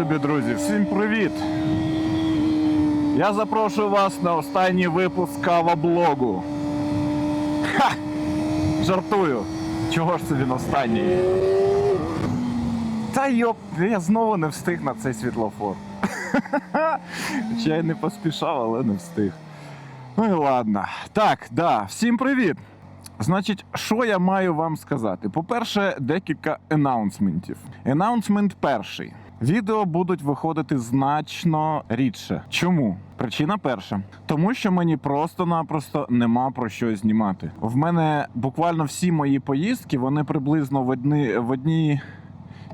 любі друзі, всім привіт! Я запрошую вас на останній випуск каваблогу. Ха! Жартую. Чого ж це він останній? Та йоп, я знову не встиг на цей світлофор. Хоча я не поспішав, але не встиг. Ну і ладно. Так, да, всім привіт. Значить, що я маю вам сказати? По-перше, декілька енаунсментів. Енаунсмент перший. Відео будуть виходити значно рідше. Чому? Причина перша. Тому що мені просто-напросто нема про що знімати. В мене буквально всі мої поїздки, вони приблизно в одні, в одні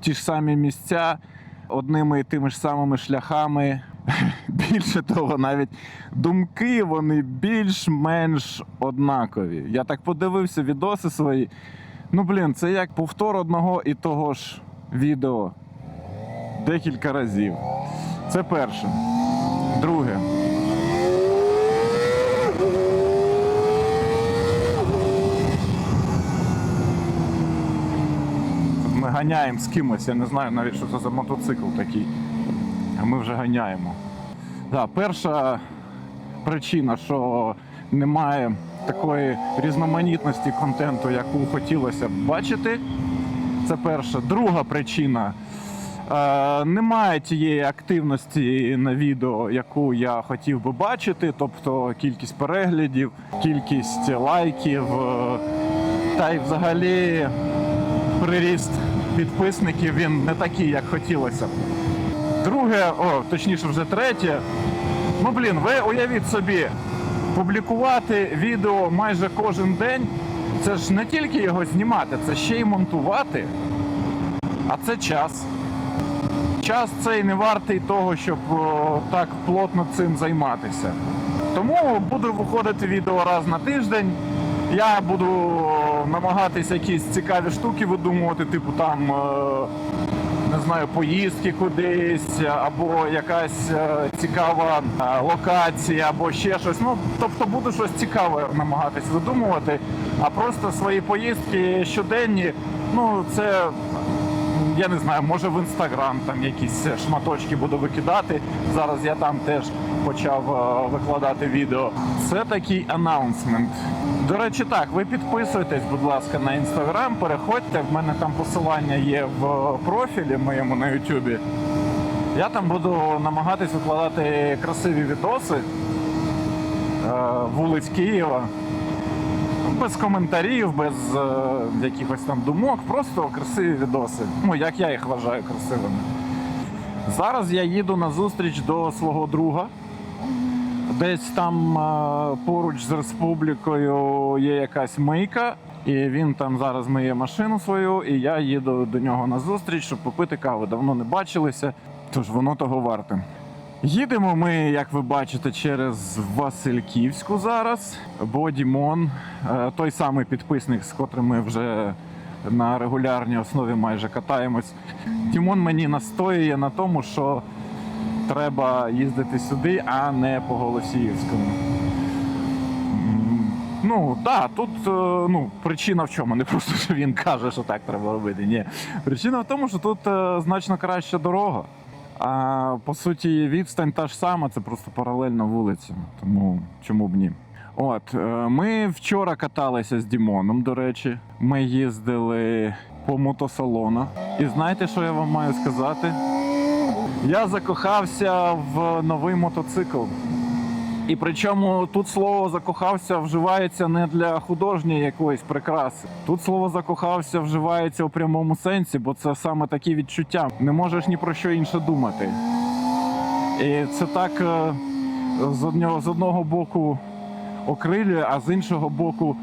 ті ж самі місця, одними і тими ж самими шляхами. Більше того, навіть думки вони більш-менш однакові. Я так подивився відоси свої. Ну блін, це як повтор одного і того ж відео декілька разів. Це перше. Друге. Ми ганяємо з кимось, я не знаю навіть, що це за мотоцикл такий. А ми вже ганяємо. Да, перша причина, що немає такої різноманітності контенту, яку хотілося б бачити. Це перша. Друга причина. Е, немає тієї активності на відео, яку я хотів би бачити, тобто кількість переглядів, кількість лайків, е, та й взагалі приріст підписників він не такий, як хотілося. Друге, о, точніше, вже третє. Ну блін, ви уявіть собі, публікувати відео майже кожен день. Це ж не тільки його знімати, це ще й монтувати. А це час. Час цей не вартий того, щоб о, так плотно цим займатися. Тому буду виходити відео раз на тиждень. Я буду о, намагатись якісь цікаві штуки видумувати, типу там. е, не знаю, поїздки кудись, або якась е, цікава е, локація, або ще щось. Ну, тобто буду щось цікаве намагатись видумувати. А просто свої поїздки щоденні, ну це. Я не знаю, може в інстаграм там якісь шматочки буду викидати. Зараз я там теж почав е, викладати відео. Це такий анаунсмент. До речі, так, ви підписуйтесь, будь ласка, на інстаграм, переходьте. В мене там посилання є в профілі моєму на Ютубі. Я там буду намагатись викладати красиві відоси е, вулиць Києва. Без коментарів, без е, якихось там думок, просто красиві відоси. Ну, як я їх вважаю красивими. Зараз я їду на зустріч до свого друга. Десь там е, поруч з республікою є якась мийка, і він там зараз миє машину свою, і я їду до нього на зустріч, щоб попити каву. Давно не бачилися, тож воно того варте. Їдемо ми, як ви бачите, через Васильківську зараз. Бо Дімон, е, той самий підписник, з котрим ми вже на регулярній основі майже катаємось. Дімон мені настоює на тому, що треба їздити сюди, а не по Голосіївському. Ну, так, тут е, ну, причина в чому? Не просто, що він каже, що так треба робити. Ні. Причина в тому, що тут е, значно краща дорога. А по суті, відстань та ж сама, це просто паралельно вулиця. Тому чому б ні? От, е, ми вчора каталися з Дімоном, до речі. Ми їздили по мотосалону. І знаєте, що я вам маю сказати? Я закохався в новий мотоцикл. І причому тут слово закохався вживається не для художньої якоїсь прикраси. Тут слово закохався вживається у прямому сенсі, бо це саме такі відчуття. Не можеш ні про що інше думати. І це так е, з одного, з одного боку окрилює, а з іншого боку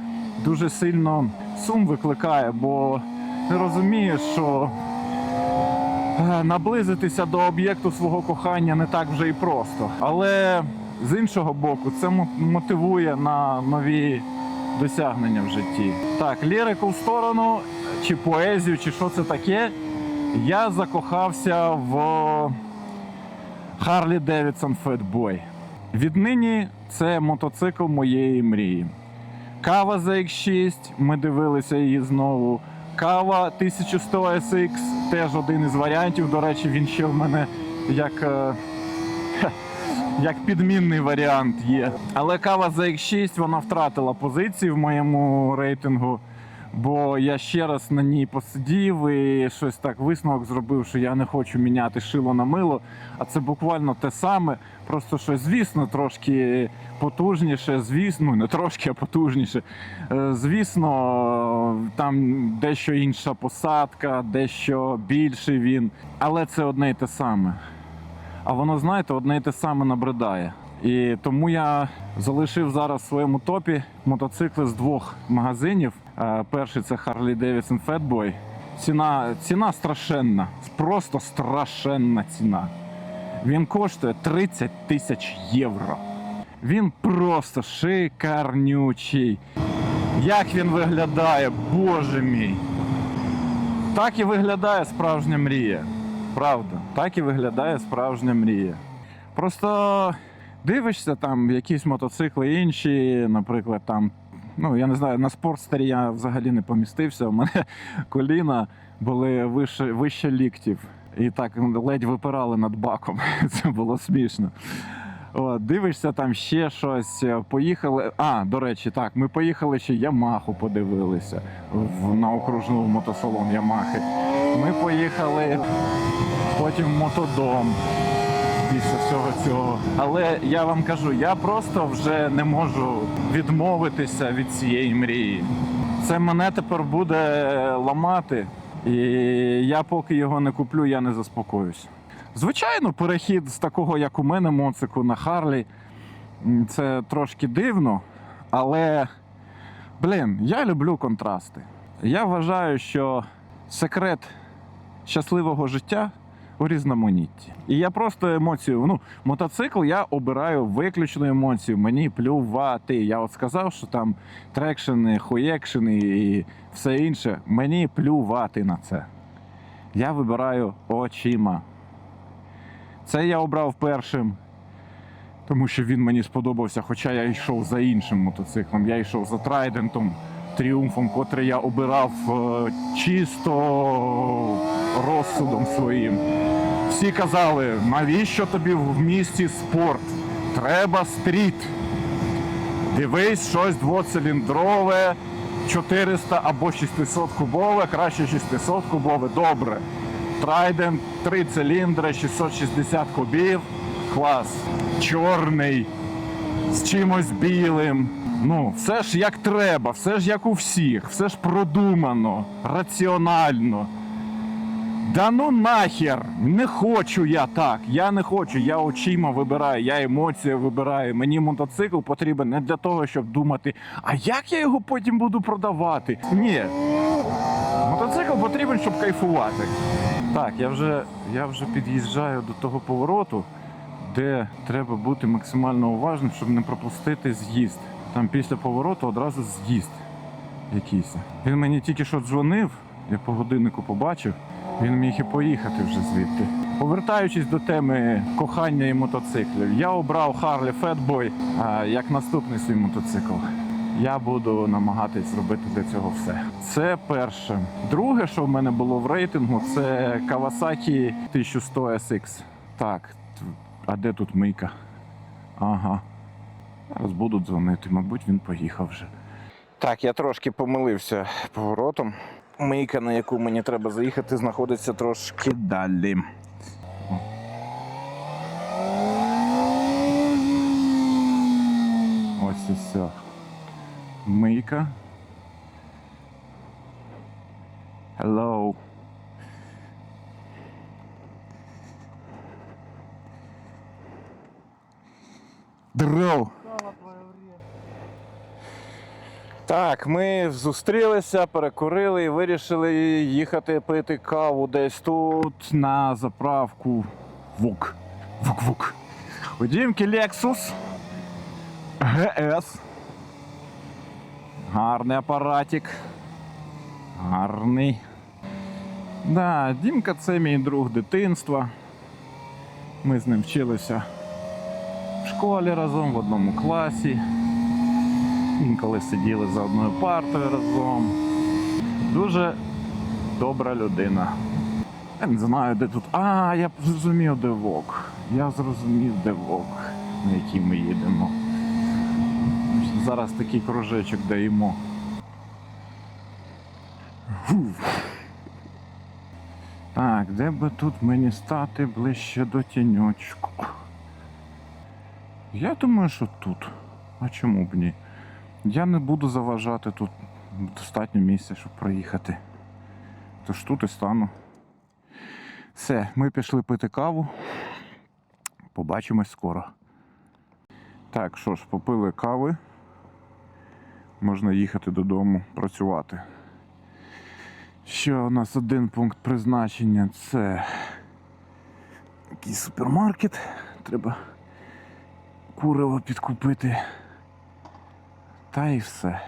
дуже сильно сум викликає, бо ти розумієш, що Е, наблизитися до об'єкту свого кохання не так вже і просто. Але з іншого боку, це мотивує на нові досягнення в житті. Так, лірику в сторону, чи поезію, чи що це таке. Я закохався в Harley Davidson Fatboy. Віднині це мотоцикл моєї мрії. Кава ZX6, ми дивилися її знову. Кава 1100 SX, теж один із варіантів. До речі, він ще в мене як, е, як підмінний варіант є. Але кава за X6 вона втратила позиції в моєму рейтингу. Бо я ще раз на ній посидів і щось так висновок зробив, що я не хочу міняти шило на мило. А це буквально те саме. Просто що, звісно, трошки потужніше, звісно, ну, не трошки, а потужніше. Е, Звісно, там дещо інша посадка, дещо більший він. Але це одне й те саме. А воно, знаєте, одне й те саме набридає. І тому я залишив зараз в своєму топі мотоцикли з двох магазинів. Е, Перший це Harley Davidson Fatboy. Ціна, ціна страшенна, просто страшенна ціна. Він коштує 30 тисяч євро. Він просто шикарнючий. Як він виглядає, боже мій. Так і виглядає справжня мрія. Правда, так і виглядає справжня мрія. Просто дивишся там якісь мотоцикли інші, наприклад, там. Ну, я не знаю, на спортстері я взагалі не помістився. У мене коліна були вище, вище ліктів. І так ледь випирали над баком. Це було смішно. От, дивишся там ще щось. Поїхали. А, до речі, так, ми поїхали ще Ямаху подивилися в, на окружну мотосалон Ямахи. Ми поїхали потім в мотодом після всього цього. Але я вам кажу, я просто вже не можу відмовитися від цієї мрії. Це мене тепер буде ламати, і я поки його не куплю, я не заспокоюсь. Звичайно, перехід з такого, як у мене, моцику на Харлі, це трошки дивно, але блін, я люблю контрасти. Я вважаю, що секрет щасливого життя у різноманітті. І я просто емоцію. Ну, мотоцикл я обираю виключно емоцію. Мені плювати. Я от сказав, що там трекшени, хуєкшени і все інше. Мені плювати на це. Я вибираю очима. Це я обрав першим, тому що він мені сподобався, хоча я йшов за іншим мотоциклом. Я йшов за Трайдентом, тріумфом, котрий я обирав е, чисто розсудом своїм. Всі казали, навіщо тобі в місті спорт? Треба стріт. Дивись, щось двоциліндрове, 400 або 600 кубове, краще 600 кубове, добре. Трайден, три циліндри, 660 кубів. Клас. Чорний, з чимось білим. Ну, все ж як треба, все ж як у всіх, все ж продумано, раціонально. Да ну нахер! Не хочу я так. Я не хочу. Я очима вибираю, я емоції вибираю. Мені мотоцикл потрібен не для того, щоб думати, а як я його потім буду продавати? Ні. Мотоцикл потрібен, щоб кайфувати. Так, я вже, я вже під'їжджаю до того повороту, де треба бути максимально уважним, щоб не пропустити з'їзд. Там після повороту одразу з'їзд якийсь. Він мені тільки що дзвонив, я по годиннику побачив. Він міг і поїхати вже звідти. Повертаючись до теми кохання і мотоциклів, я обрав Fatboy а, як наступний свій мотоцикл. Я буду намагатись зробити для цього все. Це перше. Друге, що в мене було в рейтингу, це Kawasaki 1100 SX. Так, а де тут мийка? Ага. Зараз буду дзвонити, мабуть, він поїхав вже. Так, я трошки помилився поворотом. Мийка, на яку мені треба заїхати, знаходиться трошки далі. Ось і все. Мийка. Hello. Дров. Так, ми зустрілися, перекурили і вирішили їхати пити каву десь тут на заправку ВУК. ВУК-ВУК. У Дімки Lexus GS. Гарний апаратик. Гарний. Да, Дімка це мій друг дитинства. Ми з ним вчилися в школі разом в одному класі. Інколи сиділи за одною партою разом. Дуже добра людина. Я не знаю, де тут. А, я зрозумів, де вок. Я зрозумів, де вок, на який ми їдемо. Зараз такий кружечок даємо. Так, де би тут мені стати ближче до тіньочку? Я думаю, що тут. А чому б ні? Я не буду заважати тут достатньо місця, щоб проїхати. Тож тут і стану. Все, ми пішли пити каву. Побачимось скоро. Так, що ж, попили кави. Можна їхати додому працювати. Ще у нас один пункт призначення це якийсь супермаркет. Треба куриво підкупити. Та і все.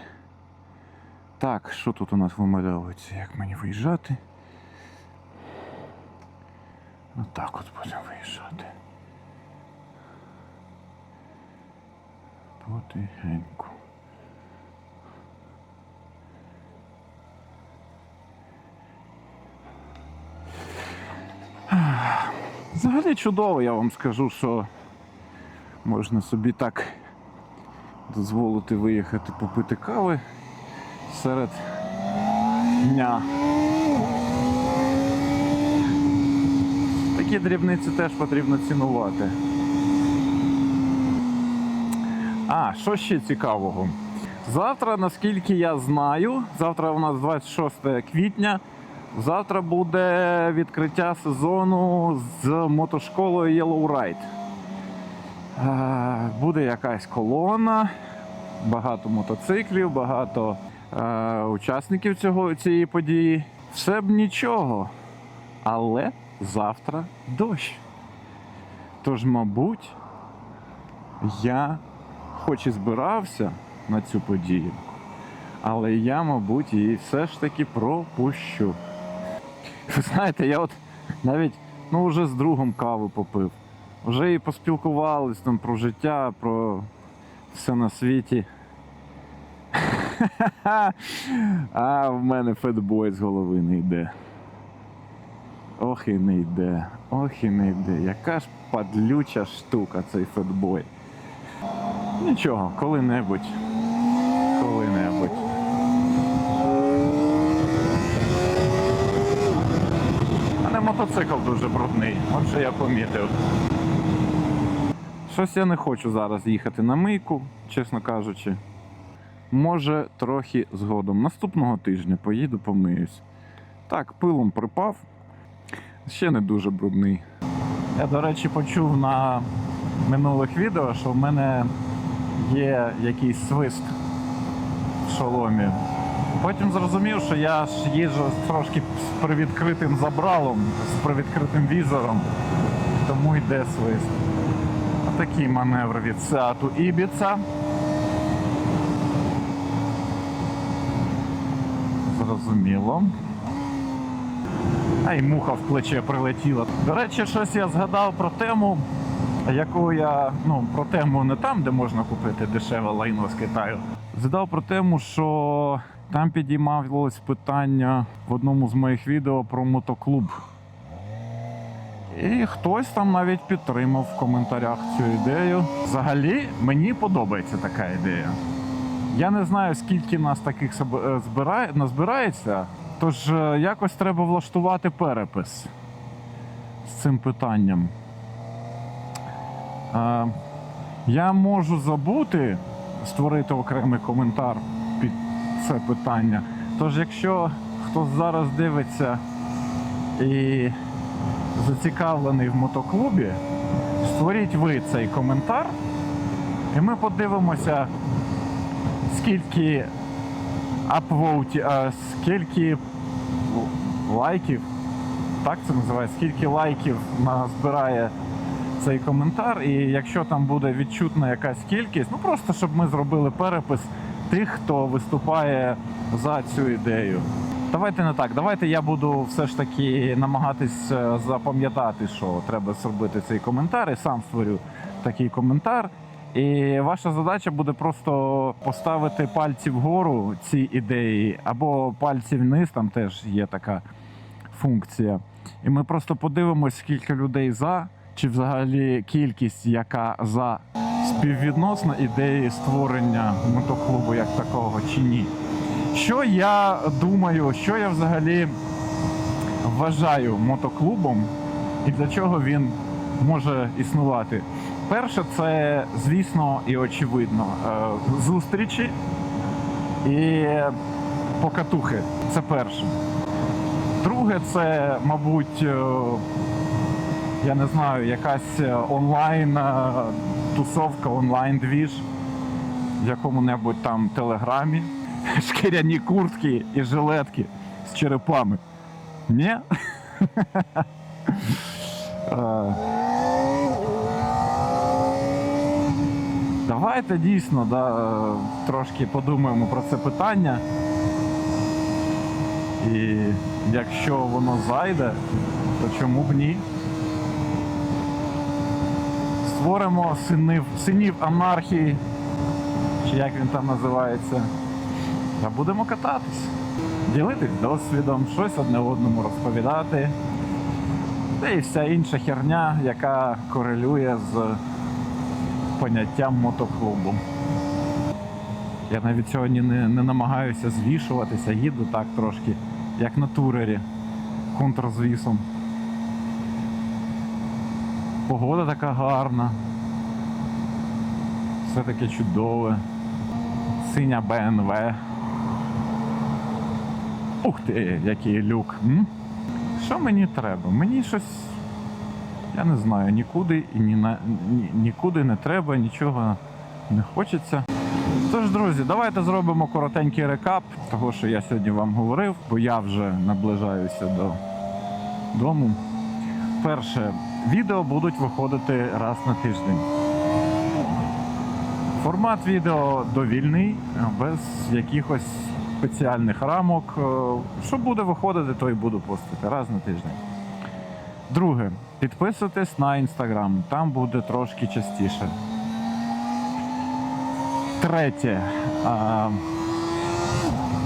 Так, що тут у нас вимальовується? Як мені виїжджати? Отак от будемо виїжджати. Потихеньку. Взагалі чудово, я вам скажу, що можна собі так дозволити виїхати попити кави серед дня. Такі дрібниці теж потрібно цінувати. А, що ще цікавого? Завтра, наскільки я знаю, завтра у нас 26 квітня. Завтра буде відкриття сезону з мотошколою Yellow Ride. Е, Буде якась колона, багато мотоциклів, багато е, учасників цього, цієї події. Все б нічого. Але завтра дощ. Тож, мабуть, я хоч і збирався на цю подію, але я, мабуть, її все ж таки пропущу. Ви знаєте, я от навіть ну, вже з другом каву попив. Вже і поспілкувались там про життя, про все на світі. А в мене фетбой з голови не йде. Ох і не йде. Ох і не йде. Яка ж падлюча штука цей фетбой. Нічого, коли-небудь. Коли-небудь. А не мотоцикл дуже брудний, отже я помітив. Щось я не хочу зараз їхати на мийку, чесно кажучи. Може, трохи згодом. Наступного тижня поїду помиюсь. Так, пилом припав. Ще не дуже брудний. Я, до речі, почув на минулих відео, що в мене є якийсь свист в шоломі. Потім зрозумів, що я ж їжджу трошки з привідкритим забралом, з привідкритим візором, тому йде свист. Такий маневр від Сеату Ібіца. Зрозуміло. А й муха в плече прилетіла. До речі, щось я згадав про тему, яку я. Ну, про тему не там, де можна купити дешеве лайно з Китаю. Згадав про тему, що там підіймалось питання в одному з моїх відео про мотоклуб. І хтось там навіть підтримав в коментарях цю ідею. Взагалі, мені подобається така ідея. Я не знаю, скільки нас таких е, збирає, назбирається, тож е, якось треба влаштувати перепис з цим питанням. Е, Я можу забути створити окремий коментар під це питання. Тож, якщо хтось зараз дивиться і зацікавлений в мотоклубі, створіть ви цей коментар, і ми подивимося, скільки апвоуті, а, скільки лайків, так це називається, скільки лайків назбирає цей коментар, і якщо там буде відчутна якась кількість, ну просто щоб ми зробили перепис тих, хто виступає за цю ідею. Давайте не так. Давайте я буду все ж таки намагатись е, запам'ятати, що треба зробити цей коментар, і сам створю такий коментар. І ваша задача буде просто поставити пальці вгору ці ідеї, або пальці вниз, там теж є така функція. І ми просто подивимось, скільки людей за, чи взагалі кількість, яка за співвідносна ідеї створення мотоклубу як такого, чи ні. Що я думаю, що я взагалі вважаю мотоклубом і для чого він може існувати? Перше, це, звісно, і очевидно, е, зустрічі і покатухи. Це перше. Друге, це, мабуть, е, я не знаю, якась е, онлайн е, тусовка, онлайн двіж в якому-небудь там телеграмі. Шкіряні куртки і жилетки з черепами. Ні? Давайте дійсно да, трошки подумаємо про це питання. І якщо воно зайде, то чому б ні? Створимо синів, синів анархії, чи як він там називається, та будемо кататись, ділитись досвідом, щось одне одному розповідати. Та і вся інша херня, яка корелює з поняттям мотоклубу. Я навіть сьогодні не, не намагаюся звішуватися, їду так трошки, як на турері, контрзвісом. Погода така гарна. Все таке чудове. Синя БНВ. Ух ти, який люк. М? Що мені треба? Мені щось. Я не знаю, нікуди і ні на, ні, нікуди не треба, нічого не хочеться. Тож, друзі, давайте зробимо коротенький рекап того, що я сьогодні вам говорив, бо я вже наближаюся до дому. Перше, відео будуть виходити раз на тиждень. Формат відео довільний, без якихось спеціальних рамок. Е, Що буде виходити, то і буду постити раз на тиждень. Друге, підписуйтесь на інстаграм, там буде трошки частіше. Третє. А,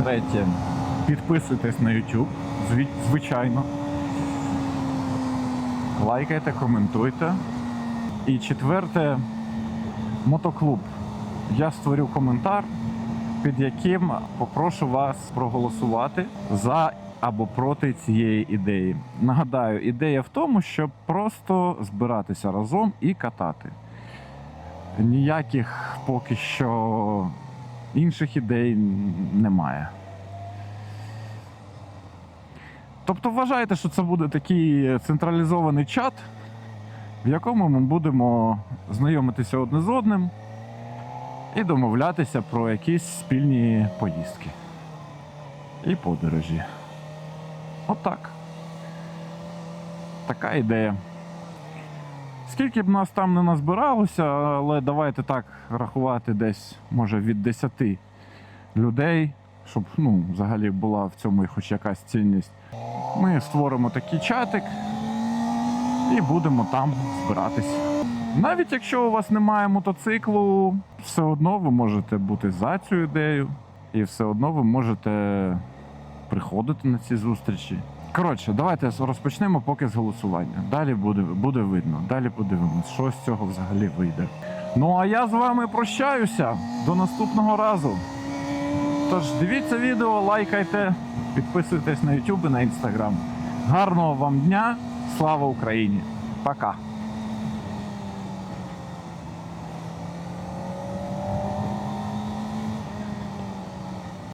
третє. Підписуйтесь на YouTube, звичайно. Лайкайте, коментуйте. І четверте мотоклуб. Я створю коментар, під яким попрошу вас проголосувати за або проти цієї ідеї. Нагадаю, ідея в тому, щоб просто збиратися разом і катати. Ніяких поки що інших ідей немає. Тобто вважайте, що це буде такий централізований чат, в якому ми будемо знайомитися одне з одним і домовлятися про якісь спільні поїздки і подорожі. Отак. Така ідея. Скільки б нас там не назбиралося, але давайте так рахувати десь, може, від 10 людей, щоб ну, взагалі була в цьому хоч якась цінність. Ми створимо такий чатик і будемо там збиратись. Навіть якщо у вас немає мотоциклу, все одно ви можете бути за цю ідею, і все одно ви можете приходити на ці зустрічі. Коротше, давайте розпочнемо поки з голосування. Далі буде, буде видно. Далі подивимось, що з цього взагалі вийде. Ну а я з вами прощаюся до наступного разу. Тож дивіться відео, лайкайте, підписуйтесь на YouTube і на Instagram. Гарного вам дня! Слава Україні! Пока!